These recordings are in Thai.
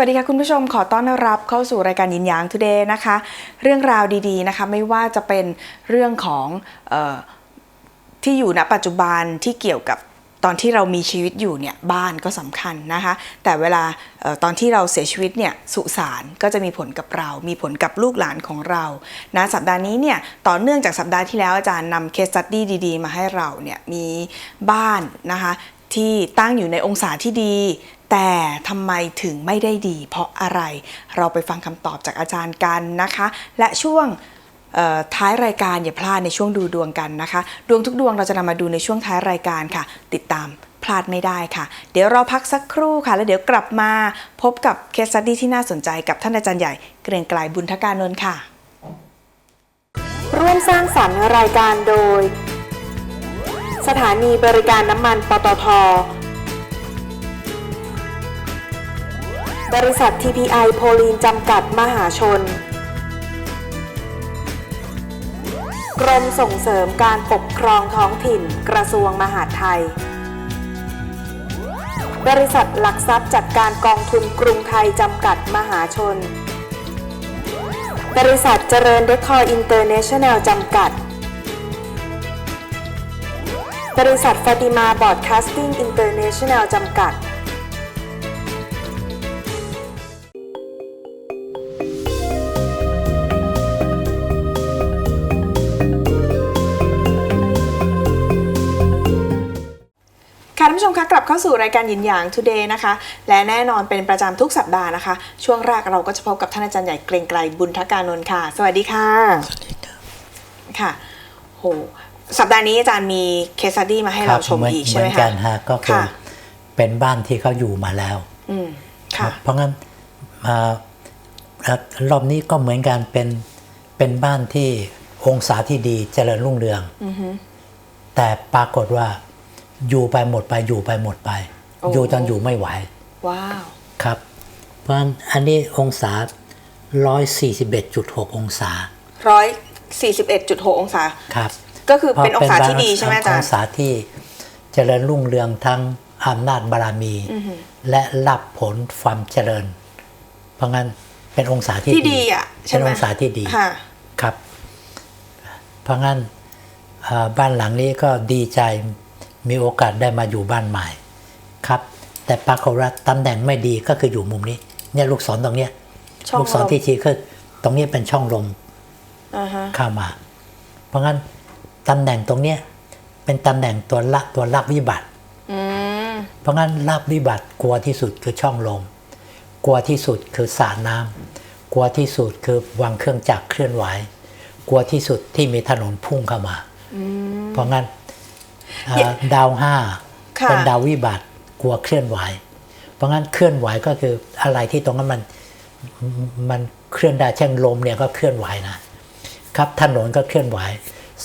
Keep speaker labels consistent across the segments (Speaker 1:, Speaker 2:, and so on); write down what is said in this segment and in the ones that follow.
Speaker 1: วัสดีค่ะคุณผู้ชมขอต้อนรับเข้าสู่รายการยินยาง Today นะคะ เรื่องราวดีๆนะคะไม่ว่าจะเป็นเรื่องของออที่อยู่ณปัจจุบันที่เกี่ยวกับตอนที่เรามีชีวิตอยู่เนี่ยบ้านก็สำคัญนะคะ แต่เวลาออตอนที่เราเสียชีวิตเนี่ยสุสานก็จะมีผลกับเรา มีผลกับลูกหลานของเรานะสัปดาห์นี้เนี่ยต่อเนื่องจากสัปดาห์ที่แล้วอาจารย์นำเคสตัดดี้ดี ๆ มาให้เราเนี่ยมีบ้านนะคะที่ตั้งอยู่ในองศาที่ดี แต่ทำไมถึงไม่ได้ดี เพราะอะไร เราไปฟังคำตอบจากอาจารย์กันนะคะ และช่วงท้ายรายการอย่าพลาดในช่วงดูดวงกันนะคะ ดวงทุกดวงเราจะนำมาดูในช่วงท้ายรายการค่ะ ติดตามพลาดไม่ได้ค่ะ เดี๋ยวเราพักสักครู่ค่ะ แล้วเดี๋ยวกลับมาพบกับเคสสตดี้ที่น่าสนใจกับท่านอาจารย์ใหญ่เกรียงไกลบุญทการนนท์ค่ะ
Speaker 2: ร่วมสร้างสรรค์รายการโดย สถานีบริการน้ำมันปตท บริษัท TPI โพลีนจำกัดมหาชน กรมส่งเสริมการปกครองท้องถิ่นกระทรวงมหาดไทย บริษัทหลักทรัพย์จัดการกองทุนกรุงไทยจำกัดมหาชน บริษัทเจริญเดคอร์อินเตอร์เนชั่นแนลจำกัด บริษัทฟาติมาบอร์ดคาสติ้งอินเตอร์เนชั่นแนลจำกัด
Speaker 1: เข้าสู่รายการยินหยาง Today นะคะ และแน่นอนเป็นประจำทุกสัปดาห์นะคะ ช่วงแรกเราก็จะพบกับท่านอาจารย์ใหญ่เกรียงไกรบุญทการนนท์ค่ะ สวัสดีค่ะค่ะโหสัปดาห์นี้อาจารย์มีเคส s ดี้มาให้เราชม
Speaker 3: หน
Speaker 1: อีกใช่ไหม
Speaker 3: เหมือน
Speaker 1: คะ
Speaker 3: กันฮะก็คือ
Speaker 1: ค่ะ
Speaker 3: เป็นบ้านที่เขาอยู่มาแล้ว
Speaker 1: อืม
Speaker 3: ค
Speaker 1: ค่ะ
Speaker 3: รับเพราะงั้นอ่าอ่ารอบนี้ก็เหมือนกันเป็นเป็นบ้านที่องศาที่ดีเจริญรุ่งเรือง
Speaker 1: อือฮึ
Speaker 3: แต่ปรากฏว่า อยู่ไปหมดไปอยู่ไปหมดไป
Speaker 1: โอ้
Speaker 3: อยู่จนอยู่ไม่ไหว
Speaker 1: ว้าว
Speaker 3: ครับ เพราะฉะนั้นอันนี้องศา 141.6 องศา
Speaker 1: ร้อยสี่สิบเอ็ดจุดหกองศา
Speaker 3: ครับ
Speaker 1: ก็คือเป็นองศา
Speaker 3: พระ
Speaker 1: ที่ดีใช่ไหมอาจาร
Speaker 3: อง
Speaker 1: ย์
Speaker 3: ศาที่เจริญรุ่งเรืองทั้งอำนาจบารมี และรับผลความเจริญ เพราะงั้นเป็นองศาที่
Speaker 1: ที่ดีอะใช่
Speaker 3: เป็น
Speaker 1: ไหม
Speaker 3: องศาที่ดี
Speaker 1: ค่ะ
Speaker 3: ครับ เพราะงั้นเอ่อบ้านหลังนี้ก็ดีใจ มีโอกาสได้มาอยู่บ้านใหม่ครับแต่ปรากฏว่าตำแหน่งไม่ดีก็คืออยู่มุมนี้เนี่ยลูกศรตรงเนี้ย
Speaker 1: ช่อง
Speaker 3: ลูกศร
Speaker 1: ลม
Speaker 3: ที่ชี้คือตรงนี้เป็นช่องลม
Speaker 1: อ่าฮะ
Speaker 3: เข้ามา เพราะงั้นตำแหน่งตรงเนี้ยเป็นตำแหน่งตัวละตัวลักวิบัติ
Speaker 1: อืม
Speaker 3: เพราะงั้นลาบวิบัติกลัวที่สุดคือช่องลม กลัวที่สุดคือสระน้ำกลัวที่สุดคือวางเครื่องจักรเคลื่อนไหว กลัวที่สุดที่มีถนนพุ่งเข้ามา เพราะงั้นเอ่อ ดาวห้า
Speaker 1: ค่ะ
Speaker 3: เป็นดาววิบัติกลัวเคลื่อนไหว เพราะงั้นเคลื่อนไหวก็คืออะไรที่ตรงนั้นมันมันเคลื่อนได้เช่นลมเนี่ยก็เคลื่อนไหวนะครับถนนก็เคลื่อนไหว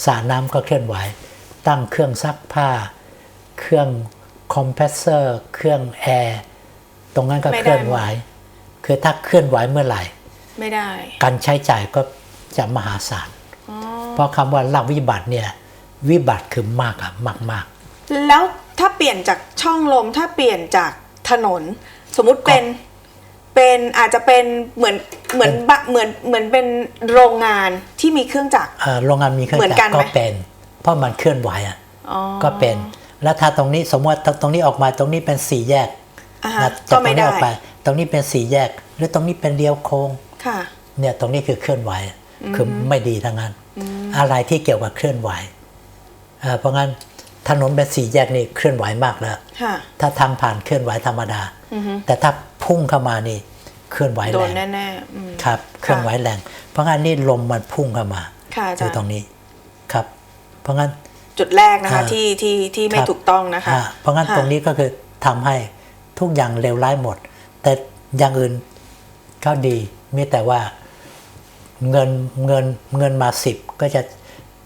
Speaker 3: สระน้ำก็เคลื่อนไหว ตั้งเครื่องซักผ้า เครื่องคอมเพรสเซอร์ เครื่องแอร์ตรงนั้นก็
Speaker 1: ไม่ได้
Speaker 3: เคลื่อนไหว คือถ้าเคลื่อนไหวเมื่อไหร่
Speaker 1: ไม่ได้
Speaker 3: การใช้จ่ายก็จะมหาศาล
Speaker 1: อ๋อ
Speaker 3: เพราะคำว่าลาบวิบัติเนี่ย วิบัติคือมากอะมากมาก
Speaker 1: แล้วถ้าเปลี่ยนจากช่องลมถ้าเปลี่ยนจากถนน สมมุติเป็นเป็นอาจจะเป็นเหมือนเหมือนบะเหมือนเหมือนเป็นโรงงานที่มีเครื่องจักร
Speaker 3: ๆเอ่อโรงงานมีเครื่อง
Speaker 1: เหมือน
Speaker 3: จัก
Speaker 1: กัน
Speaker 3: ร
Speaker 1: ไหม
Speaker 3: ก็เป็น เพราะมันเคลื่อนไหวอะ
Speaker 1: อ๋อ
Speaker 3: ก็เป็น แล้วถ้าตรงนี้สมมติว่าตรงนี้ออกมาตรงนี้เป็นสี่แยก
Speaker 1: อ่าฮะ
Speaker 3: นะ
Speaker 1: ก็
Speaker 3: จากตร
Speaker 1: ไม่
Speaker 3: งนี้
Speaker 1: ได้
Speaker 3: ออกไป ตรงนี้เป็นสี่แยก หรือตรงนี้เป็นเลี้ยวโค้ง
Speaker 1: ค่ะ
Speaker 3: เนี่ยตรงนี้คือเคลื่อนไหว คือไม่ดีทั้งนั้น อะไรที่เกี่ยวกับเคลื่อนไหว เอ่อเพราะงั้นถนนเป็นสี่แยกนี่เคลื่อนไหวมากแล้ว
Speaker 1: ค่ะ
Speaker 3: ถ้าทางผ่านเคลื่อนไหวธรรมดา แต่ถ้าพุ่งเข้ามานี่เคลื่อนไหว
Speaker 1: โด
Speaker 3: แร
Speaker 1: น
Speaker 3: ง
Speaker 1: แน่ๆอืม
Speaker 3: ครับ เคลื่อนไหวแรง เพราะงั้นนี่ลมมันพุ่งเข้ามา
Speaker 1: ค่ะอา
Speaker 3: อ
Speaker 1: จาร
Speaker 3: ยู่ตรง
Speaker 1: ย์
Speaker 3: นี้ครับ เพราะงั้น
Speaker 1: จุดแรกนะคะ
Speaker 3: อ่า
Speaker 1: ที่ที่ที่ไม่
Speaker 3: ครับ
Speaker 1: ถูกต้องนะคะ
Speaker 3: อ่าเพราะงั้น
Speaker 1: ค่ะ
Speaker 3: ตรงนี้ก็คือทำให้ทุกอย่างเลวร้ายหมด แต่อย่างอื่นก็ดีมีแต่ว่าเงินเงินเงินมา10ก็จะ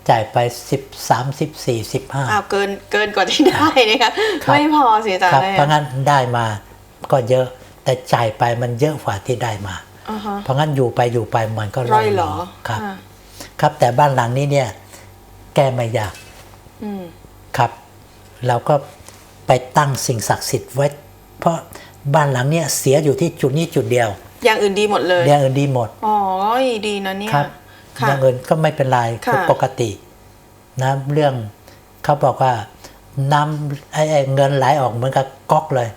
Speaker 3: จ่ายไป10 30 40
Speaker 1: อ้าว
Speaker 3: 5
Speaker 1: เกินเกินกว่าที่ได้นะคะ
Speaker 3: ครับ
Speaker 1: ไม่พอสิอาจาร
Speaker 3: ครั
Speaker 1: ย์
Speaker 3: บ
Speaker 1: เลย
Speaker 3: เพราะงั้นได้มาก็เยอะแต่จ่ายไปมันเยอะกว่าที่ได้มา
Speaker 1: อ่าฮะ
Speaker 3: เพราะงั้นอยู่ไปอยู่ไปมันก็
Speaker 1: ร่อยหรอ
Speaker 3: ครับ
Speaker 1: อ่า
Speaker 3: ครับแต่บ้านหลังนี้เนี่ย แก้ไม่ยาก
Speaker 1: อืม
Speaker 3: ครับ เราก็ไปตั้งสิ่งศักดิ์สิทธิ์ไว้ เพราะบ้านหลังเนี้ยเสียอยู่ที่จุดนี้จุดเดียว
Speaker 1: อย่างอื่นดีหมดเลย
Speaker 3: อย่างอื่นดีหมด
Speaker 1: อ๋อ ดีนะเนี่ย
Speaker 3: ครับ
Speaker 1: ค่ะ
Speaker 3: อย่างอื่นก็ไม่เป็นไร
Speaker 1: ค่ะ
Speaker 3: คือปกตินะเรื่องเขาบอกว่าน้ำไอ้ไอ้เงินไหลออกเหมือนกับก๊อกเลย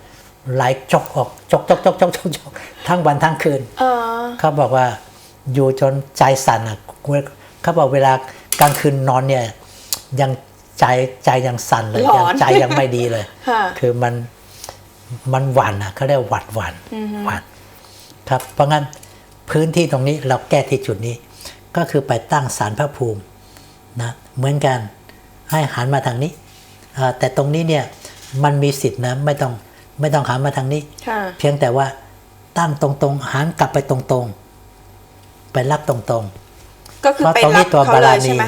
Speaker 3: ไหลจกออกจกจกจกจกจกจกทั้งวันทั้งคืน
Speaker 1: เออ
Speaker 3: เขาบอกว่าอยู่จนใจสั่นอะเขาบอกเวลากลางคืนนอนเนี่ยยังใจใจยังสั่นเลย
Speaker 1: หล
Speaker 3: ยั
Speaker 1: อน
Speaker 3: ใจยังไม่ดีเลย
Speaker 1: ค่ะ
Speaker 3: คือมันมันหวั่นอะเขาเรียกหวัดหวั่นหวั่นครับ เพราะงั้นพื้นที่ตรงนี้เราแก้ที่จุดนี้ ก็คือไปตั้งศาลพระภูมินะเหมือนกันให้หันมาทางนี้อ่าแต่ตรงนี้เนี่ยมันมีสิทธินะไม่ต้องไม่ต้องหันมาทางนี้
Speaker 1: ค่ะ
Speaker 3: เพียงแต่ว่าตั้งตรงๆหันกลับไปตรงๆ ไปรับตรง
Speaker 1: ก็
Speaker 3: ๆ
Speaker 1: คือ
Speaker 3: เพราะ
Speaker 1: ไป
Speaker 3: ตรง
Speaker 1: รั
Speaker 3: นี้
Speaker 1: บ
Speaker 3: ตัว
Speaker 1: เขา
Speaker 3: บา
Speaker 1: เล
Speaker 3: ราย
Speaker 1: ใช่
Speaker 3: ณี
Speaker 1: ไหม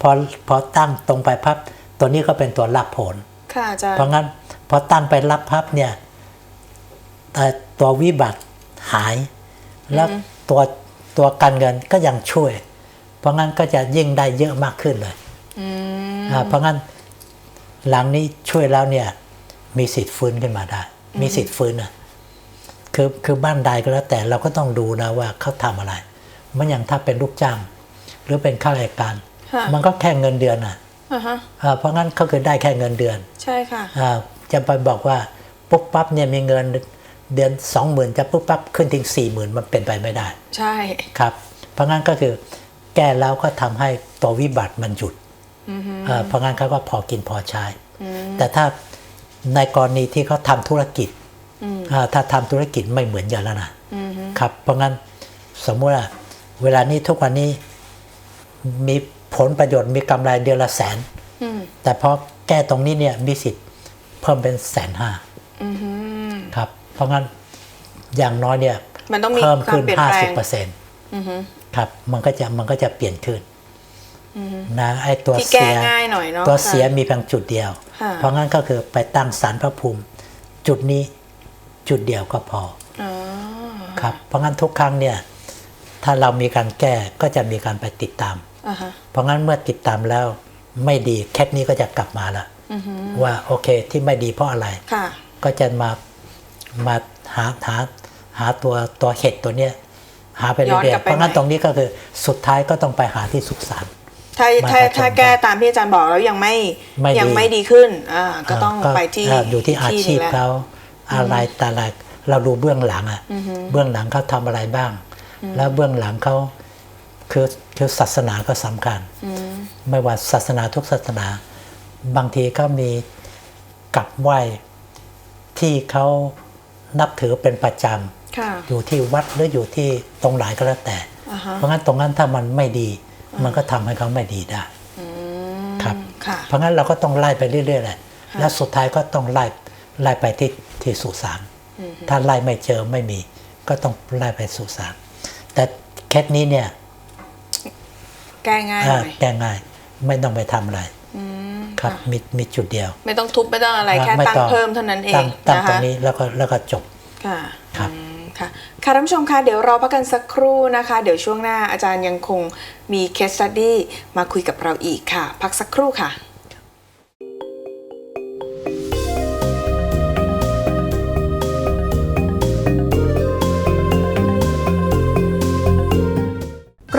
Speaker 3: พอพอตั้งตรงไปพับตัวนี้ก็เป็นตัวรับผล
Speaker 1: ค่ะอาจารย์
Speaker 3: เพราะงั้นพอตั้งไปรับพับเนี่ยเอ่อตัววิบัติหาย แล้วตัว ตัวการเงินก็ยังช่วย เพราะงั้นก็จะยิ่งได้เยอะมากขึ้นเลย
Speaker 1: อืม
Speaker 3: อ่าเพราะงั้นหลังนี้ช่วยแล้วเนี่ย มีสิทธิ์ฟื้นขึ้นมาได้ มีสิทธิ์ฟื้นนะคือคือบ้านใดก็แล้วแต่เราก็ต้องดูนะว่าเขาทำอะไร มันอย่างถ้าเป็นลูกจ้าง หรือเป็นข้าราชการ
Speaker 1: ค่ะ
Speaker 3: มันก็แค่เงินเดือนอะ
Speaker 1: อ่าฮะ
Speaker 3: อ่าเพราะงั้นเขาคือได้แค่เงินเดือน
Speaker 1: ใช่ค่ะ
Speaker 3: อ่าจะไปบอกว่าปุ๊บปั๊บเนี่ยมีเงิน เดือนสองหมื่นจะปุ๊บปั๊บขึ้นถึงสี่หมื่นมันเป็นไปไม่ได้
Speaker 1: ใช่
Speaker 3: ครับ เพราะงั้นก็คือแก้แล้วก็ทำให้ตัววิบัติมันหยุด
Speaker 1: อือฮึ
Speaker 3: อ่าเพราะงั้นเขาก็พอกินพอใช้
Speaker 1: อืม
Speaker 3: แต่ถ้าในกรณีที่เขาทำธุรกิจ
Speaker 1: อืม
Speaker 3: อ่าถ้าทำธุรกิจไม่เหมือนกันแล้วนะ
Speaker 1: อืมฮึ
Speaker 3: ครับ เพราะงั้นสมมุติว่าเวลานี้ทุกวันนี้มีผลประโยชน์มีกำไรเดือนละแสน
Speaker 1: อืม
Speaker 3: แต่พอแก้ตรงนี้เนี่ยมีสิทธิ์เพิ่มเป็นแสนห้า
Speaker 1: อืมฮึ
Speaker 3: ค รับเพราะงั้นอย่างน้อยเนี่ย
Speaker 1: มันต้องมี
Speaker 3: เพิ่ม
Speaker 1: ความ
Speaker 3: ขึ้น
Speaker 1: เปลี่ยน
Speaker 3: ห้า
Speaker 1: แปล
Speaker 3: สิบ
Speaker 1: ง
Speaker 3: เปอร์เซ็นต์
Speaker 1: อืมฮึ
Speaker 3: ครับมันก็จะมันก็จะเปลี่ยนขึ้นนะไอ้ตัว
Speaker 1: ที่แก้
Speaker 3: เสีย
Speaker 1: ง่ายหน่อยเนาะ
Speaker 3: ตัว
Speaker 1: ค่ะ
Speaker 3: เสียมีเพียงจุดเดียว
Speaker 1: ค่ะ
Speaker 3: เพราะงั้นก็คือไปตั้งสารพระภูมิ จุดนี้จุดเดียวก็พอ
Speaker 1: อ๋อ
Speaker 3: ครับเพราะงั้นทุกครั้งเนี่ยถ้าเรามีการแก้ก็จะมีการไปติดตาม
Speaker 1: อ่าฮะ
Speaker 3: เพราะงั้นเมื่อติดตามแล้วไม่ดีแคทนี้ก็จะกลับมาละ
Speaker 1: อือฮึ
Speaker 3: ว่าโอเคที่ไม่ดีเพราะอะไร
Speaker 1: ค่ะ
Speaker 3: ก็จะมา มาหาหาหาตัวตัวเห็ดตัวเนี้ยหาไปเรื่
Speaker 1: ย้อน
Speaker 3: อย
Speaker 1: กลั
Speaker 3: ๆ
Speaker 1: บไป
Speaker 3: เพราะงั้น
Speaker 1: ใหม่
Speaker 3: ตรงนี้ก็คือสุดท้ายก็ต้องไปหาที่สุสาน
Speaker 1: ถ้า
Speaker 3: มา
Speaker 1: ถ้า
Speaker 3: ผสม
Speaker 1: ถ้าแก้ตามที่อาจารย์บอกแล้วยังไม่
Speaker 3: ไม่ดี
Speaker 1: ยังไม่ดีขึ้นอ่าก็ต้องาไปที่
Speaker 3: อ่าอยู่ที่อาชีพ
Speaker 1: หนึ่งแล้ว
Speaker 3: เขาอะไรแต่ละเราดูเบื้องหลังอะเบื้องหลังเขาทำอะไรบ้าง แล้วเบื้องหลังเขาคือคือศาสนาก็สำคัญ
Speaker 1: อืม
Speaker 3: ไม่ว่าศาสนาทุกศาสนา บางทีก็มีกับไหว้ที่เขา นับถือเป็นประจ
Speaker 1: ค่ะำ
Speaker 3: อยู่ที่วัดหรืออยู่ที่ตรงไหนก็แล้วแต่
Speaker 1: อ่าฮะ
Speaker 3: เพราะงั้นตรงนั้นถ้ามันไม่ดี มันก็ทำให้เขาไม่ดีได้
Speaker 1: อืม
Speaker 3: ครับ
Speaker 1: ค่ะ
Speaker 3: เพราะงั้นเราก็ต้องไล่ไปเรื่อยๆแหละ
Speaker 1: ค่ะ
Speaker 3: แล้วสุดท้ายก็ต้องไล่ไล่ไปที่ที่สุสานถ้าไล่ไม่เจอไม่มี ก็ต้องไล่ไปสุสานแต่เคสนี้เนี่ย
Speaker 1: แก้ง่ายห
Speaker 3: อ่า
Speaker 1: น่อย
Speaker 3: แก้ง่าย ไม่ต้องไปทำอะไร
Speaker 1: อืม
Speaker 3: ครับะมีมีจุดเดียว
Speaker 1: ไม่ต้องทุบไม่ต้องอะไร
Speaker 3: อ่า
Speaker 1: แค่
Speaker 3: ไม่
Speaker 1: ตั้ง
Speaker 3: ต้อง
Speaker 1: เพิ่มเท่านั้นเอง
Speaker 3: ตั้งตั้ง
Speaker 1: นะ
Speaker 3: ตร
Speaker 1: คะ
Speaker 3: งนี้แล้วก็แล้วก็จบ
Speaker 1: ค่ะ
Speaker 3: ครับ
Speaker 1: อืมค่ะค่ะท่านผู้ชมคะเดี๋ยวรอพักกันสักครู่นะคะ เดี๋ยวช่วงหน้าอาจารย์ยังคงมีเคส e ั t ดี้มาคุยกับเราอีกค่ะ พักสักครู่ค่ะ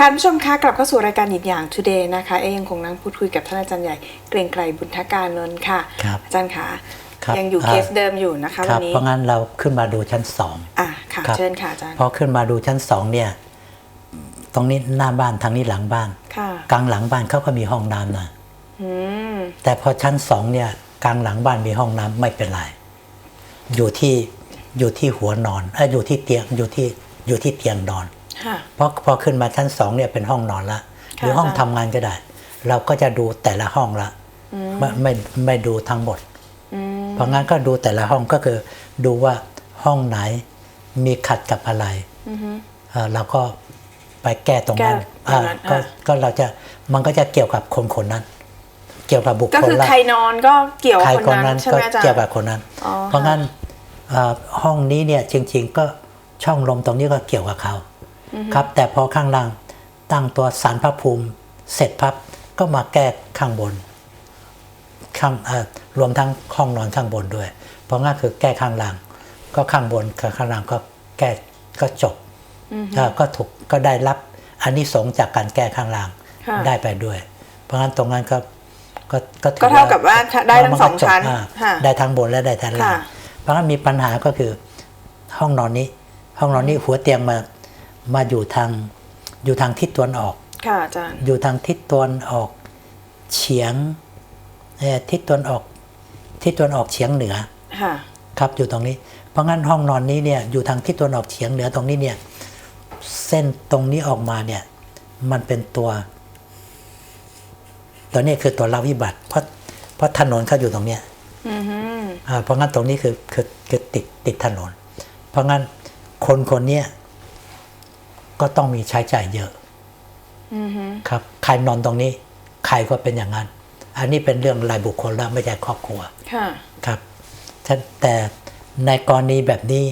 Speaker 1: ค่ะคุณผู้ชมคะกลับเข้าสู่รายการหยินอย่าง Today นะคะเอ๊ยังคงนั่งพูดคุยกับท่านอาจารย์ใหญ่เกรียงไกรบุญทการนนท์ค่ะ
Speaker 3: ครับ
Speaker 1: อาจารย์คะ
Speaker 3: ครับ
Speaker 1: ยังอยู่
Speaker 3: อ่า
Speaker 1: เคสเดิมอยู่นะคะ
Speaker 3: ค
Speaker 1: วั
Speaker 3: รั
Speaker 1: น
Speaker 3: บ
Speaker 1: นี้
Speaker 3: เพราะงั้นเราขึ้นมาดูชั้นสอง
Speaker 1: อะค่ะ
Speaker 3: ครับ
Speaker 1: เชิญค่ะอาจารย์
Speaker 3: พอขึ้นมาดูชั้นสองเนี่ยตรงนี้หน้าบ้านทางนี้หลังบ้าน
Speaker 1: ค่ะ
Speaker 3: กลางหลังบ้านเขาก็มีห้องน้ำนะ
Speaker 1: อืม
Speaker 3: แต่พอชั้นสองเนี่ยกลางหลังบ้านมีห้องน้ำไม่เป็นไรอยู่ที่อยู่ที่หัวนอนเอยอยู่ที่เตียงอยู่ที่อยู่ที่เตียงนอน
Speaker 1: ค่ะ
Speaker 3: เพราะพอขึ้นมาชั้นสองเนี่ยเป็นห้องนอนละหรือห้อง
Speaker 1: อาจา
Speaker 3: ทำ
Speaker 1: รย์
Speaker 3: งานก็ได้ เราก็จะดูแต่ละห้องละ
Speaker 1: อืม
Speaker 3: ไม่ไม่ไม่ดูทั้งหมด
Speaker 1: อืม
Speaker 3: เพราะงั้นก็ดูแต่ละห้องก็คือดูว่าห้องไหนมีขัดกับอะไร
Speaker 1: อือฮึ
Speaker 3: เอ่อเราก็ไปแก้ตรงนั้น
Speaker 1: แก้ตรงนั้น
Speaker 3: อ่าก็
Speaker 1: อะ
Speaker 3: ก็เราจะมันก็จะเกี่ยวกับคนคนนั้น เกี่ยวกับบุค
Speaker 1: ก็
Speaker 3: คล
Speaker 1: คือ
Speaker 3: ละ
Speaker 1: ใครนอนก็เกี่ยว
Speaker 3: ใคร
Speaker 1: กับ
Speaker 3: ค
Speaker 1: คนน
Speaker 3: นั้
Speaker 1: นั้นนใช่
Speaker 3: ก็
Speaker 1: ไหมอาจารย์
Speaker 3: เกี่ยวกับคนนั้น
Speaker 1: อ๋อ
Speaker 3: เพราะงั้นเอ่อห้องนี้เนี่ยจริง ๆ ก็ช่องลมตรงนี้ก็เกี่ยวกับเขา ครับ แต่พอข้างล่างตั้งตัวสารพระภูมิ เสร็จพับก็มาแก้ข้างบนข้างเอ่อรวมทั้งห้องนอนข้างบนด้วย เพราะงั้นคือแก้ข้างล่าง ก็ข้างบนกับข้างล่างก็แก้ก็จบ
Speaker 1: อือฮึ
Speaker 3: เอ่อก็ถูกก็ได้รับอันนี้สงส์จากการแก้ข้างล่าง
Speaker 1: ค่ะ
Speaker 3: ได้ไปด้วย เพราะงั้นตรงนั้นก็ก็ก็ถือ
Speaker 1: ก็เท่ากับว่าได้ทั้งสอง
Speaker 3: มัก็จบ
Speaker 1: ชั้นาค่ะ
Speaker 3: ได้ทั้งบนและได้ทั้งล่าง
Speaker 1: ค่ะ
Speaker 3: เพราะงั้นมีปัญหาก็คือห้องนอนนี้ ห้องนอนนี้หัวเตียงมา มาอยู่ทางอยู่ทางทิศตะวันออก
Speaker 1: ค่ะอาจารย์
Speaker 3: อยู่ทางทิศตะวันออกเฉียงเอ่อทิศตะวันออกทิศตะวันออกเฉียงเหนือ
Speaker 1: ค่ะ
Speaker 3: ครับอยู่ตรงนี้ เพราะงั้นห้องนอนนี้เนี่ยอยู่ทางทิศตะวันออกเฉียงเหนือตรงนี้เนี่ยเส้นตรงนี้ออกมาเนี่ยมันเป็นตัว ตัวนี้คือตัวรับวิบัติ เพราะเพราะถนนเขาอยู่ตรงเนี้ย
Speaker 1: อือฮึ
Speaker 3: อ่าเพราะงั้นตรงนี้คือคือคือติดติดถนน เพราะงั้นคนคนเนี้ย ก็ต้องมีใช้จ่ายเยอะ
Speaker 1: อือฮึ
Speaker 3: ครับใครนอนตรงนี้ ใครก็เป็นอย่างนั้น อันนี้เป็นเรื่องรายบุคคลแล้วไม่ใช่ครอบครัว
Speaker 1: ค่ะ
Speaker 3: ครับแต่แต่ในกรณีแบบนี้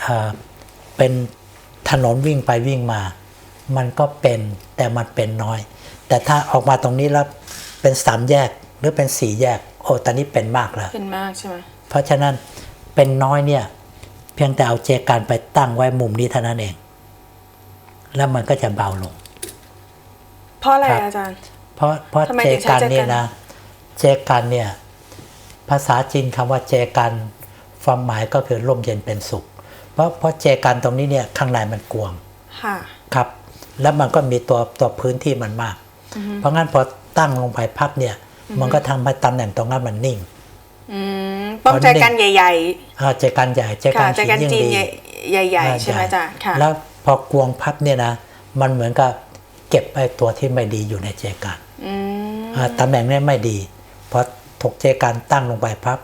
Speaker 3: เอ่อเป็นถนนวิ่งไปวิ่งมา มันก็เป็นแต่มันเป็นน้อย แต่ถ้าออกมาตรงนี้แล้วเป็นสามแยกหรือเป็นสี่แยก โอ้ตอนนี้เป็นมากแล้ว
Speaker 1: เป็นมากใช่ไหม
Speaker 3: เพราะฉะนั้นเป็นน้อยเนี่ย เพียงแต่เอาเจกันไปตั้งไว้มุมนี้เท่านั้นเอง แล้วมันก็จะเบาลง
Speaker 1: เพราะอะไร
Speaker 3: ครับ
Speaker 1: อาจารย์
Speaker 3: เพราะเพราะ
Speaker 1: ทำไม
Speaker 3: เจ
Speaker 1: ถึงใช้
Speaker 3: กัน
Speaker 1: เจกัน
Speaker 3: เนี่ยนะ เจกันเนี่ย ภาษาจีนคำว่าเจกันความหมายก็คือร่มเย็นเป็นสุข เพราะเพราะเจกันตรงนี้เนี่ยข้างในมันกวาง
Speaker 1: ค่ะ
Speaker 3: ครับ แล้วมันก็มีตัวตัวพื้นที่มันมาก เพราะงั้นพอตั้งลงไปพับเนี่ย มันก็ทำให้ตำแหน่งตรงนั้นมันนิ่ง
Speaker 1: อืมต้องใจกันใหญ่
Speaker 3: อ่าเจกันใหญ่เจ
Speaker 1: ๆ
Speaker 3: กั
Speaker 1: ค่ะ
Speaker 3: น
Speaker 1: ใจกัน
Speaker 3: ยิ่ง
Speaker 1: จีน
Speaker 3: ดี
Speaker 1: ใหญ่ใหญ่
Speaker 3: อ่า
Speaker 1: ๆใช่ไหมอาจารย์ค่ะ
Speaker 3: แล้ว พอกวงพับเนี่ยนะ มันเหมือนกับเก็บไอ้ตัวที่ไม่ดีอยู่ในเจกัน
Speaker 1: อืม
Speaker 3: อ่าตำแหน่งเนี้ไม่ดีพอถูกเจกันตั้งลงไปพับ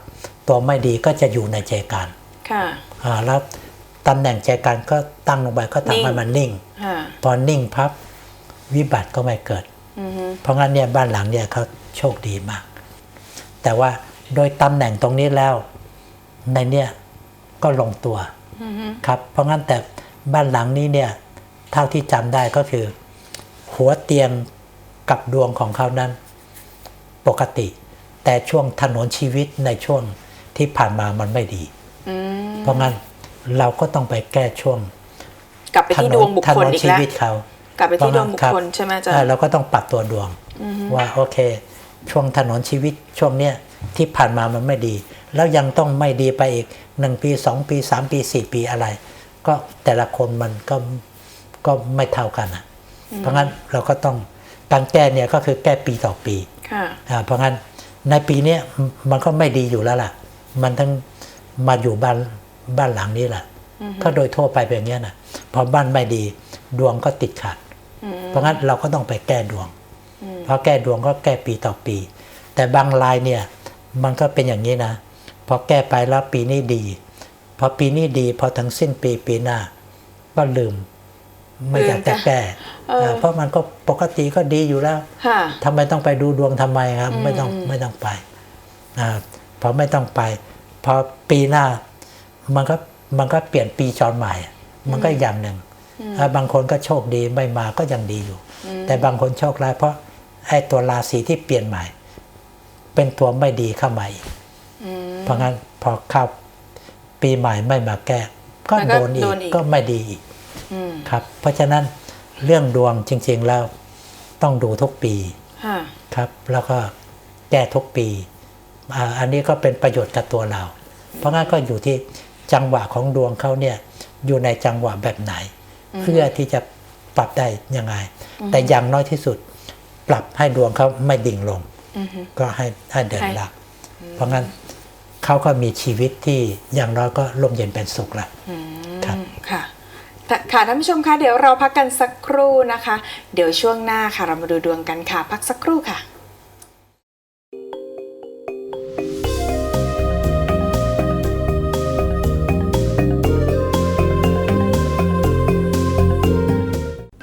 Speaker 3: ตัวไม่ดีก็จะอยู่ในเจกัน
Speaker 1: ค่ะ
Speaker 3: อ่าแล้วตำแหน่งเจกันก็ตั้งลงไปก็ทำให้
Speaker 1: นิ่ง
Speaker 3: มันนิ่ง
Speaker 1: ค่ะ
Speaker 3: พอนิ่งพับวิบัติก็ไม่เกิด
Speaker 1: อือฮึ
Speaker 3: เพราะงั้นเนี่ยบ้านหลังเนี่ยเขาโชคดีมาก แต่ว่าโดยตำแหน่งตรงนี้แล้วในเนี่ยก็ลงตัว
Speaker 1: อือฮึ
Speaker 3: ครับ เพราะงั้นแต่ บ้านหลังนี้เนี่ยเท่าที่จำได้ก็คือ หัวเตียงกับดวงของเขานั้นปกติ แต่ช่วงถนนชีวิตในช่วงที่ผ่านมามันไม่ดี
Speaker 1: อืม
Speaker 3: เพราะงั้นเราก็ต้องไปแก้ช่วง
Speaker 1: กลับไป
Speaker 3: ถ
Speaker 1: ที่
Speaker 3: น
Speaker 1: ดวนงบุค
Speaker 3: ถ
Speaker 1: คนล
Speaker 3: น
Speaker 1: อีก
Speaker 3: ชี
Speaker 1: แล้ว
Speaker 3: วิตเขา
Speaker 1: กลับไปที่ดวงบุค
Speaker 3: รับ
Speaker 1: คลใช่ไหมอาจาร
Speaker 3: เออ
Speaker 1: ย์
Speaker 3: เราก็ต้องปรับตัวดวงว่าโอเค ช่วงถนนชีวิตช่วงเนี้ยที่ผ่านมามันไม่ดี แล้วยังต้องไม่ดีไปอีกหนึ่งปีสองปีสามปีสี่ปีอะไร ก็แต่ละคนมันก็ก็ไม่เท่ากันอะ เพราะงั้นเราก็ต้องการแก้เนี่ยก็คือแก้ปีต่อปี
Speaker 1: ค่ะ
Speaker 3: อ่าเพราะงั้นในปีเนี้ยมมันก็ไม่ดีอยู่แล้วล่ะ มันทั้งมาอยู่บ้านบ้านหลังนี้แหละก็โดยทั่วไปเป็นอย่างเงี้ยนะพอบ้านไม่ดีดวงก็ติดขัด เพราะงั้นเราก็ต้องไปแก้ดวงเพราะแก้ดวงก็แก้ปีต่อปี แต่บางรายเนี่ยมันก็เป็นอย่างนี้นะพอแก้ไปแล้วปีนี้ดี พอปีนี้ดีพอถึงสิ้นปีปีหน้า ก็ลืม ไม่อยากจะแก้
Speaker 1: เออ
Speaker 3: เออเพราะมันก็ปกติก็ดีอยู่แล้ว
Speaker 1: ค่ะ
Speaker 3: ทำไมต้องไปดูดวงทำไมครับ ไม่ต้องไม่ต้องไปอ่าพอไม่ต้องไป พอปีหน้า มันก็มันก็เปลี่ยนปีจรใหม่ มันก็อย่างหนึ่งอ่าบางคนก็โชคดีไม่มาก็ยังดีอยู่ แต่บางคนโชคร้ายเพราะไอ้ตัวราศีที่เปลี่ยนใหม่ เป็นตัวไม่ดีเข้ามาอีกเพราะงั้นพอเข้า ปีใหม่ไม่มาแก้ ก็
Speaker 1: มันก็
Speaker 3: โดนอี
Speaker 1: โด
Speaker 3: ก
Speaker 1: นอีก
Speaker 3: ก็ไม่ดีอีก
Speaker 1: อืม
Speaker 3: ครับ เพราะฉะนั้นเรื่องดวงจริง ๆ แล้วต้องดูทุกปี
Speaker 1: ค่ะ
Speaker 3: ครับ แล้วก็แก้ทุกปีอ่าอันนี้ก็เป็นประโยชน์กับตัวเรา เพราะงั้นก็อยู่ที่จังหวะของดวงเขาเนี่ยอยู่ในจังหวะแบบไหน เพื่อที่จะปรับได้ยังไง แต่อย่างน้อยที่สุด ปรับให้ดวงเขาไม่ดิ่งลง
Speaker 1: อือฮึ
Speaker 3: ก็ให้ให้เดิน
Speaker 1: ให้
Speaker 3: หลัก เพราะงั้น เขาก็มีชีวิตที่อย่างน้อยก็ร่มเย็นเป็นสุขละ
Speaker 1: อืม
Speaker 3: ครับ
Speaker 1: ค่ะแต่ค่ะท่านผู้ชมคะเดี๋ยวเราพักกันสักครู่นะคะ เดี๋ยวช่วงหน้าค่ะเรามาดูดวงกันค่ะ พักสักครู่ค่ะ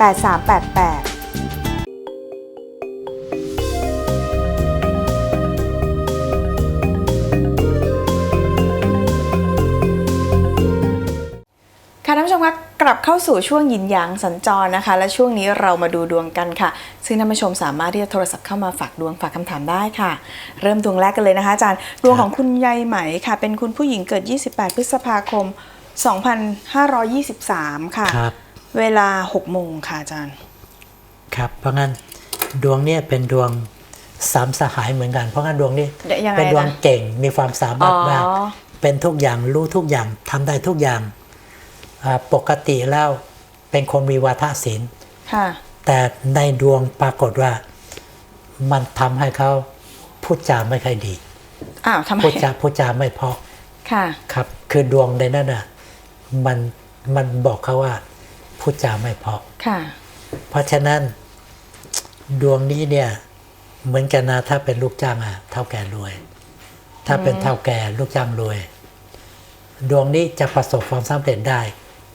Speaker 2: 8388
Speaker 1: ค่ะท่านผู้ชมคะกลับเข้าสู่ช่วงยินหยางสัญจรนะคะ และช่วงนี้เรามาดูดวงกันค่ะ ซึ่งท่านผู้ชมสามารถที่จะโทรศัพท์เข้ามาฝากดวงฝากคำถามได้ค่ะ เริ่มดวงแรกกันเลยนะคะอาจารย์ดวงของคุณยายไหมค่ะ เป็นคุณผู้หญิงเกิด 28 พฤษภาคม 2523 ค่ะ
Speaker 3: ครับ
Speaker 1: เวลา6โมงค่ะอาจารย์
Speaker 3: ครับ เพราะงั้นดวงเนี่ยเป็นดวงสามสหายเหมือนกัน เพราะงั้นดวงนี้
Speaker 1: เดี๋ยวยังไง
Speaker 3: เป็นดวง
Speaker 1: นะ
Speaker 3: เก่งมีความสามารถมาก
Speaker 1: อ๋อ
Speaker 3: เป็นทุกอย่างรู้ทุกอย่างทำได้ทุกอย่างอ่าปกติแล้วเป็นคนมีวาทศิลป์
Speaker 1: ค่ะ
Speaker 3: แต่ในดวงปรากฏว่ามันทำให้เขาพูดจาไม่ค่อยดี
Speaker 1: อ้าวทำไม
Speaker 3: พูดจาพูดจาไม่เพราะ
Speaker 1: ค่ะ
Speaker 3: ครับ คือดวงในนั้นน่ะมันมันบอกเขาว่า พูดจาไม่เพราะ
Speaker 1: ค่ะ
Speaker 3: เพราะฉะนั้นดวงนี้เนี่ยเหมือนกันนะถ้าเป็นลูกจ้างอะเท่าแก่รวย ถ้าเป็นเท่าแก่ลูกจ้างรวย ดวงนี้จะประสบความสำเร็จได้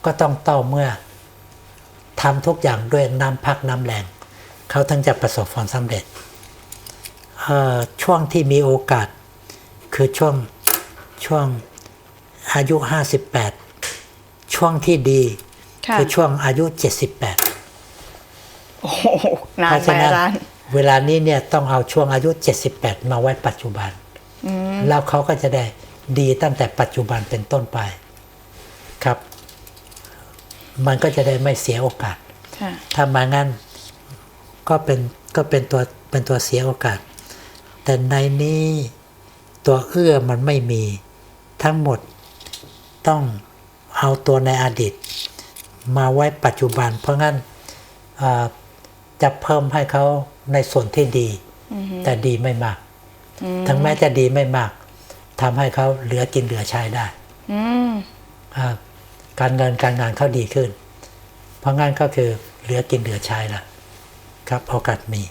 Speaker 3: ก็ต้องต่อเมื่อทำทุกอย่างด้วยน้ำพักน้ำแรงเขาถึงจะประสบความสำเร็จเอ่อช่วงที่มีโอกาส คือช่วงช่วงอายุ 58 ช่วงที่ดี
Speaker 1: ค่ะ
Speaker 3: คือช่วงอายุ 78
Speaker 1: โอ้โหนาน
Speaker 3: เพราะ
Speaker 1: ไป
Speaker 3: ฉะนั้น
Speaker 1: อาจารย์
Speaker 3: เวลานี้เนี่ยต้องเอาช่วงอายุ 78 มาไว้ปัจจุบัน แล้วเขาก็จะได้ดีตั้งแต่ปัจจุบันเป็นต้นไปครับ มันก็จะได้ไม่เสียโอกาส
Speaker 1: ค่ะ
Speaker 3: ถ้ามางั้นก็เป็นก็เป็นตัวเป็นตัวเสียโอกาส แต่ในนี้ตัวเอื้อมันไม่มีทั้งหมดต้องเอาตัวในอดีต มาไว้ปัจจุบัน เพราะงั้นอ่าจะเพิ่มให้เขาในส่วนที่ดี แต่ดีไม่มาก ถึงแม้จะดีไม่มากทำให้เขาเหลือกินเหลือใช้ได้
Speaker 1: อืม
Speaker 3: อ่าการเงินการงานเขาดีขึ้น เพราะงั้นก็คือเหลือกินเหลือใช้ละครับโอกาสมี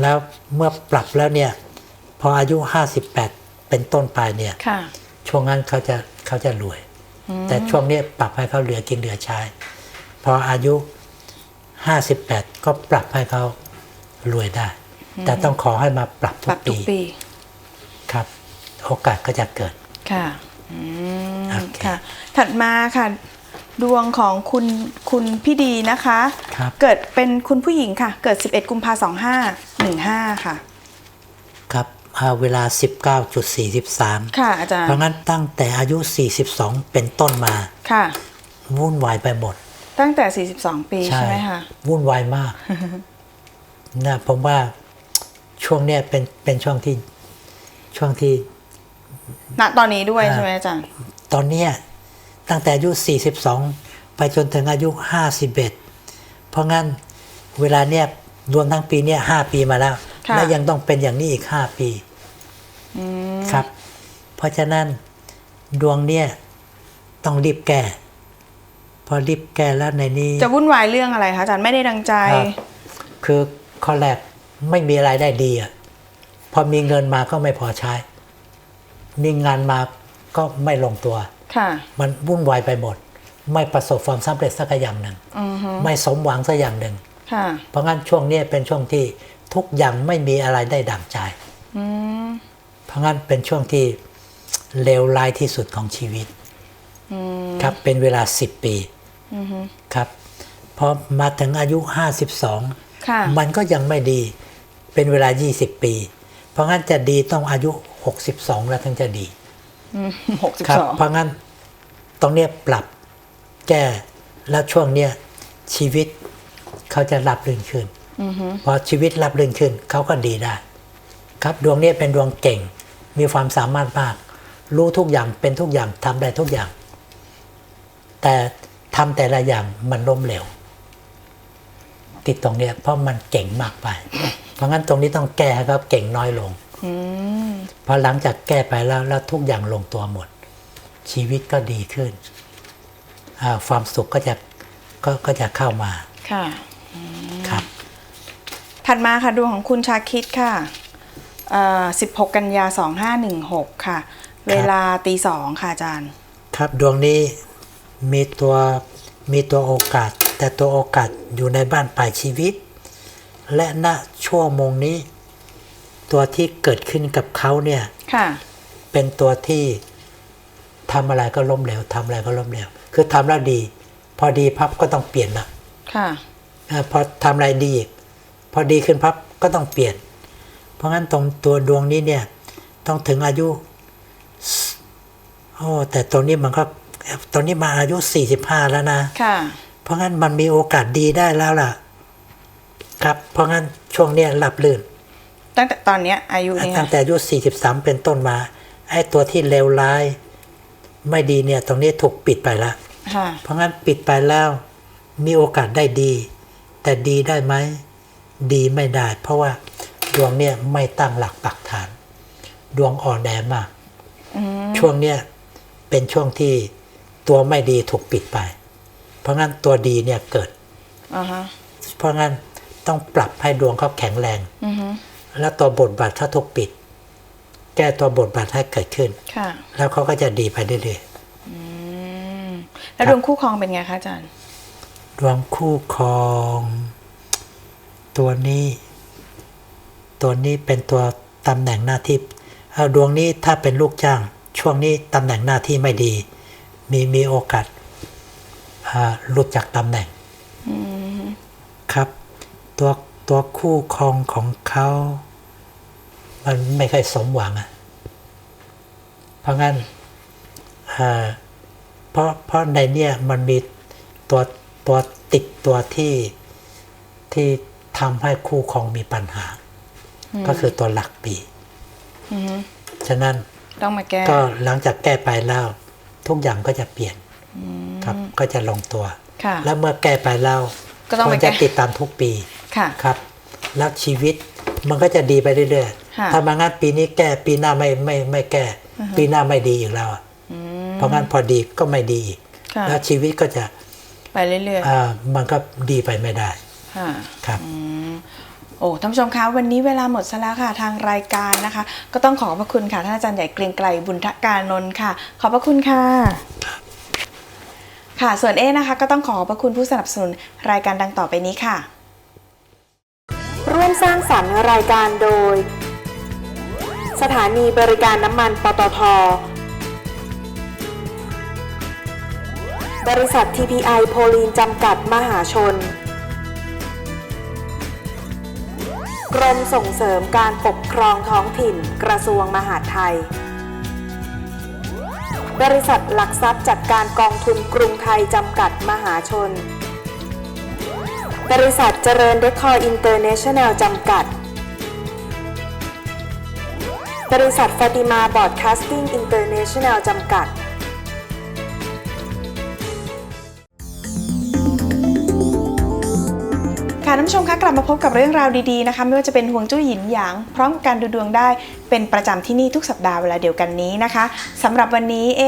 Speaker 3: แล้วเมื่อปรับแล้วเนี่ย พออายุ 58 เป็นต้นไปเนี่ย
Speaker 1: ค่ะ
Speaker 3: ช่วงนั้นเขาจะเขาจะรวย แต่ช่วงนี้ปรับให้เขาเหลือกินเหลือใช้พออายุ 58 ก็ปรับให้เขารวยได้ แต่ต้องขอให้มาปรับ
Speaker 1: ป
Speaker 3: ทุ
Speaker 1: รั
Speaker 3: ก
Speaker 1: บทุ
Speaker 3: ปี
Speaker 1: กปี
Speaker 3: ครับ โอกาสก็จะเกิด
Speaker 1: ค่ะอืม
Speaker 3: โอเค
Speaker 1: ค่ะ ถัดมาค่ะ ดวงของคุณคุณพี่ดีนะคะ
Speaker 3: ครับ
Speaker 1: เกิดเป็นคุณผู้หญิงค่ะ เกิด 11 กุมภาสองห้าหนึ่งห้าค่ะ
Speaker 3: ครับอ่า เวลา 19.43
Speaker 1: ค่ะอาจารย์
Speaker 3: เพราะงั้นตั้งแต่อายุ 42 เป็นต้นมา
Speaker 1: ค่ะ
Speaker 3: วุ่นวายไปหมด
Speaker 1: ตั้งแต่ 42 ปีใช่ไหมคะ
Speaker 3: วุ่นวายมากนะผมว่าช่วงเนี้ยเป็นเป็นช่วงที่ช่วงที่
Speaker 1: ณตอนนี้ด้วย
Speaker 3: อ่า
Speaker 1: ใช่ไหมอาจารย์
Speaker 3: ตอนเนี้ยตั้งแต่อายุ 42 ไปจนถึงอายุ 51 เพราะงั้นเวลาเนี้ยรวมทั้งปีเนี้ยห้าปีมาแล้ว
Speaker 1: ค่ะ
Speaker 3: และยังต้องเป็นอย่างนี้อีกห้าปี
Speaker 1: อืม
Speaker 3: ครับ เพราะฉะนั้นดวงเนี่ยต้องรีบแก้พอรีบแก้แล้วในนี้
Speaker 1: จะวุ่นวายเรื่องอะไรคะอาจารย์ไม่ได้ดังใจ
Speaker 3: ครับคือข้อแรกไม่มีรายได้ดีอะพอมีเงินมาก็ไม่พอใช้ มีงานมาก็ไม่ลงตัว
Speaker 1: ค่ะ
Speaker 3: มันวุ่นวายไปหมด ไม่ประสบความสำเร็จสักอย่างหนึ่ง
Speaker 1: อือฮึ
Speaker 3: ไม่สมหวังสักอย่างหนึ่ง
Speaker 1: ค่ะ
Speaker 3: เพราะงั้นช่วงนี้เป็นช่วงที่ ทุกอย่างไม่มีอะไรได้ดั่งใจ
Speaker 1: อืม
Speaker 3: เพราะงั้นเป็นช่วงที่เลวร้ายที่สุดของชีวิต
Speaker 1: อืม
Speaker 3: ครับเป็นเวลา10ปี
Speaker 1: อือฮึ
Speaker 3: ครับพอมาถึงอายุ52
Speaker 1: ค่ะ
Speaker 3: มันก็ยังไม่ดีเป็นเวลา20ปี เพราะงั้นจะดีต้องอายุ62แล้วถึงจะดี
Speaker 1: หกสิบ
Speaker 3: ครั
Speaker 1: สอง
Speaker 3: เพราะงั้นตรงเนี้ยปรับแก้แล้วช่วงเนี้ยชีวิตเขาจะรับรื่นขึ้น
Speaker 1: อือฮึ
Speaker 3: พอชีวิตรับรื่นขึ้นเขาก็ดีได้ ครับดวงเนี้ยเป็นดวงเก่ง มีความสามารถมาก รู้ทุกอย่างเป็นทุกอย่างทำได้ทุกอย่าง แต่ทำแต่ละอย่างมันล้มเหลวติดตรงเนี้ยเพราะมันเก่งมากไป เพราะงั้นตรงนี้ต้องแก้ให้เขาเก่งน้อยลง
Speaker 1: อืม
Speaker 3: พอหลังจากแก้ไปแล้วแล้วทุกอย่างลงตัวหมด ชีวิตก็ดีขึ้นอ่าความสุขก็จะก็ก็จะเข้ามา
Speaker 1: ค่ะ
Speaker 3: ครับ
Speaker 1: ถัดมาค่ะดวงของคุณชาคิดค่ะเอ่อ16 กันยา 2516 ค่ะ เวลาตีสองค่ะอาจารย์
Speaker 3: ครับดวงนี้มีตัวมีตัวโอกาส แต่ตัวโอกาสอยู่ในบ้านปลายชีวิต และณชั่วโมงนี้ ตัวที่เกิดขึ้นกับเขาเนี่ย
Speaker 1: ค่ะ
Speaker 3: เป็นตัวที่ทำอะไรก็ล้มเหลวทำอะไรก็ล้มเหลวคือทำแล้วดี พอดีพับก็ต้องเปลี่ยนละ
Speaker 1: ค่ะ
Speaker 3: อ่าพอทำอะไรดีอีก พอดีขึ้นพับก็ต้องเปลี่ยน เพราะงั้นตรงตัวดวงนี้เนี่ยต้องถึงอายุโอ้แต่ตรงนี้มันก็ตรงนี้มาอายุ 45 แล้วนะ
Speaker 1: ค่ะ
Speaker 3: เพราะงั้นมันมีโอกาสดีได้แล้วล่ะ ครับ เพราะงั้นช่วงเนี้ยหลับลื่น
Speaker 1: ตั้งแต่ตอนเนี้ยอายุเนี่ย
Speaker 3: ตั้งแต่อายุ 43 เป็นต้นมาไอ้ตัวที่เลวร้าย ไม่ดีเนี่ย ตรงนี้ถูกปิดไปแล้ว
Speaker 1: ค่ะ
Speaker 3: เพราะงั้นปิดไปแล้ว มีโอกาสได้ดี แต่ดีได้ไหม ดีไม่ได้ เพราะว่าดวงเนี่ยไม่ตั้งหลักปักฐาน ดวงอ่อนแอมาก
Speaker 1: อืม
Speaker 3: ช่วงเนี้ยเป็นช่วงที่ตัวไม่ดีถูกปิดไป เพราะงั้นตัวดีเนี่ยเกิด
Speaker 1: อ่าฮะ
Speaker 3: เพราะงั้นต้องปรับให้ดวงเขาแข็งแรง
Speaker 1: อือฮึ
Speaker 3: แล้วตัวบทบาทถ้าถูกปิด แก้ตัวบทบาทให้เกิดขึ้น
Speaker 1: ค่ะ
Speaker 3: แล้วเขาก็จะดีไปเรื่อย
Speaker 1: อืมแล้ว
Speaker 3: ครับ
Speaker 1: ดวงคู่ครองเป็นไงคะอาจารย์
Speaker 3: ๆดวงคู่ครอง ตัวนี้ ตัวนี้เป็นตัวตำแหน่งหน้าที่เอาดวงนี้ถ้าเป็นลูกจ้าง ช่วงนี้ตำแหน่งหน้าที่ไม่ดี มีมีโอกาสอ่าหลุดจากตำแหน่ง
Speaker 1: อืม
Speaker 3: ครับ ตัวตัวคู่ครองของเขา มันไม่ค่อยสมหวังอะเพราะงั้นอ่าเพราะเพราะในเนี่ยมันมีตัวตัวติดตัวที่ที่ ทำให้คู่ครองมีปัญหา ก็คือตัวหลักปี
Speaker 1: อือฮึ
Speaker 3: ฉะนั้น
Speaker 1: ต้องมาแก้
Speaker 3: ก็หลังจากแก้ไปแล้ว ทุกอย่างก็จะเปลี่ยนครับก็จะลงตัว
Speaker 1: ค่ะ
Speaker 3: แล้วเมื่อแก้ไปแล้ว
Speaker 1: ก็ต้อง
Speaker 3: คว
Speaker 1: มาร
Speaker 3: จะ
Speaker 1: แก้
Speaker 3: ติดตามทุกปี
Speaker 1: ค่ะ
Speaker 3: ครับแล้วชีวิตมันก็จะดีไปเรื่อย
Speaker 1: ค่ะ
Speaker 3: ๆถ้ามางั้นปีนี้แก้ปีหน้าไม่ไม่ไม่แก้ ปีหน้าไม่ดีอีกแล้วอะ
Speaker 1: อืม
Speaker 3: เพราะงั้นพอดีก็ไม่ดีอีก
Speaker 1: ค่ะ
Speaker 3: แล้วชีวิตก็จะ
Speaker 1: ไปเรื่อย
Speaker 3: อ่ามันก็ดีไปไม่ได้
Speaker 1: ๆ ค่ะ
Speaker 3: ครับ
Speaker 1: อืมโอ้ท่านผู้ชมคะวันนี้เวลาหมดซะแล้วค่ะ ทางรายการนะคะ ก็ต้องขอขอบพระคุณค่ะท่านอาจารย์ใหญ่เกรียงไกลบุญทการนนท์ค่ะ ขอบพระคุณค่ะค่ะส่วนเอนะคะก็ต้องขอขอบพระคุณผู้สนับสนุนรายการดังต่อไปนี้ค่ะ
Speaker 2: ร่วมสร้างสรรค์รายการโดย สถานีบริการน้ำมันปตท บริษัท TPI โพลีนจำกัดมหาชน กรมส่งเสริมการปกครองท้องถิ่น กระทรวงมหาดไทย บริษัทหลักทรัพย์จัดการกองทุนกรุงไทยจำกัดมหาชน บริษัทเจริญเดคอร์อินเตอร์เนชั่นแนลจำกัด บริษัทฟาติมาบอดคาสติ้งอินเตอร์เนชั่นแนลจำกัด
Speaker 1: ค่ะท่านผู้ชมคะกลับมาพบกับเรื่องราวดีๆนะคะไม่ว่าจะเป็นห่วงจุ้ยหยินหยาง พร้อมการดูดวงได้เป็นประจำที่นี่ทุกสัปดาห์เวลาเดียวกันนี้นะคะสำหรับวันนี้เอ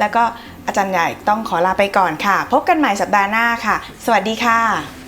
Speaker 1: แล้วก็อาจารย์ใหญ่ต้องขอลาไปก่อนค่ะ พบกันใหม่สัปดาห์หน้าค่ะ สวัสดีค่ะ